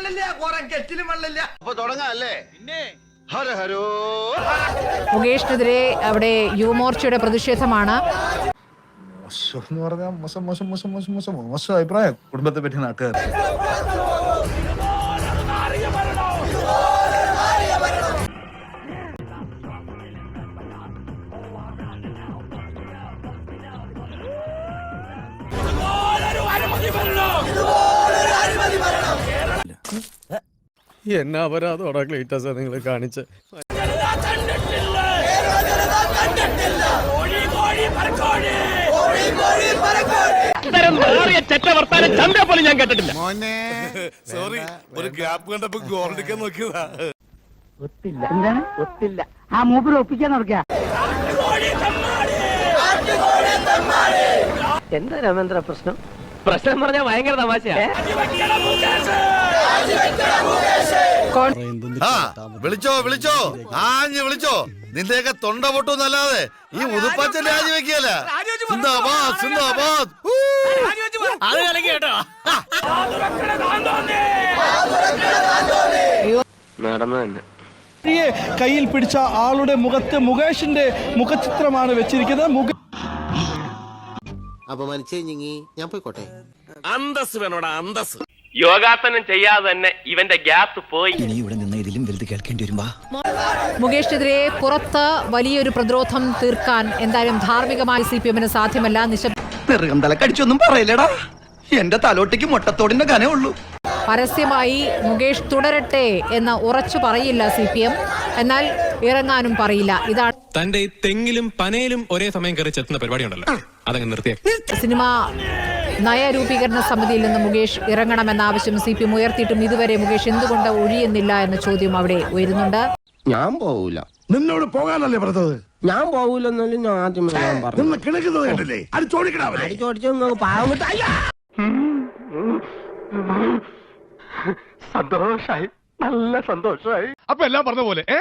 വെള്ളമില്ല കുറെ കെറ്റിലും വെള്ളമില്ല. അപ്പൊ തുടങ്ങാല്ലേ? ഹരോ മുകേഷിനെതിരെ അവിടെ യുവമോർച്ചയുടെ പ്രതിഷേധമാണ്. മോശം എന്ന് പറഞ്ഞാൽ മോശം മോശം മോശം മോശം മോശം മോശം അഭിപ്രായം കുടുംബത്തെ പറ്റി നാട്ടുകാർ. എന്നാ അപരാധോടാ ക്ലീറ്റസ് നിങ്ങൾ കാണിച്ച്. മോനെ സോറി ഒരു ഗ്യാപ്പ് കണ്ടപ്പോ ഗോൾഡിക്കാൻ നോക്കിയതാ. ഒത്തില്ല. എന്താണ്? ഒത്തില്ല. ആ മൂപ്പിൽ ഒപ്പിക്കാൻ നടക്കുക എന്താ രാമേന്ദ്ര പ്രശ്നം? പ്രശ്നം പറഞ്ഞാൽ ഭയങ്കര തമാശയാ. ആ വിളിച്ചോ വിളിച്ചോ. ആഞ്ഞ് വിളിച്ചോ. നിന്റെയൊക്കെ തൊണ്ട പൊട്ടുന്നല്ലാതെ ഈ ഉതുപ്പച്ചൻ രാജിവെക്കല സിന്ദാബാദ് സിന്ദാബാദ്. ഊ. യെ കയ്യിൽ പിടിച്ച ആളുടെ മുഖത്ത് മുകേഷിന്റെ മുഖചിത്രമാണ് വെച്ചിരിക്കുന്നത്. മുക അപമാനിച്ചേ ഞങ്ങി ഞാൻ പോയിക്കോട്ടെ. അന്തസ് വേണോടാ അന്തസ് യോഗാസനം ചെയ്യാതെ തന്നെ ഇവന്റെ ഗ്യാസ് പോയി. ഇനി ഇവിടെ നിന്ന് ഇതിലും വലുത് കേൾക്കേണ്ടി വരുമ്പോ? മുകേഷിനെതിരെ പുറത്ത് വലിയൊരു പ്രതിരോധം തീർക്കാൻ എന്തായാലും ധാർമ്മികമായി സി പി എമ്മിന് സാധ്യമല്ല. നിശബ്ദ നെറുകം കടിച്ചൊന്നും പറയില്ലടാ. എന്റെ തലോട്ടിക്ക് മുട്ടത്തോടിന്റെ കനേ ഉള്ളൂ. പരസ്യമായി മുകേഷ് തുടരട്ടെ എന്ന് ഉറച്ചു പറയില്ല സി പി എം എന്നാൽ ഇറങ്ങാനും പറയില്ല. ഇതാണ് തന്റെ തെങ്ങിലും പനയിലും ഒരേ സമയം കയറി ചെത്തുന്ന പരിപാടി ഉണ്ടല്ലോ അതങ്ങ് നിർത്തിയ സിനിമ നയരൂപീകരണ സമിതിയിൽ നിന്ന് മുകേഷ് ഇറങ്ങണമെന്ന ആവശ്യം സി പി എം ഉയർത്തിയിട്ടും ഇതുവരെ മുകേഷ് എന്തുകൊണ്ട് ഒഴിയുന്നില്ല എന്ന ചോദ്യം അവിടെ ഉയരുന്നുണ്ട്. ഞാൻ പോവൂല. നിന്നോട് പോകാനല്ലേ പറഞ്ഞത്? ഞാൻ പോവൂലെന്നാലും ഞാൻ ആദ്യം ഞാൻ പറഞ്ഞു നിന്ന് കിണക്കുന്നത് കണ്ടില്ലേ? അത് ചോദിക്കണം ചോദിച്ചു പാവം വിട്ട് സന്തോഷായി. നല്ല സന്തോഷായി. അപ്പൊ എല്ലാം പറഞ്ഞ പോലെ ഏ?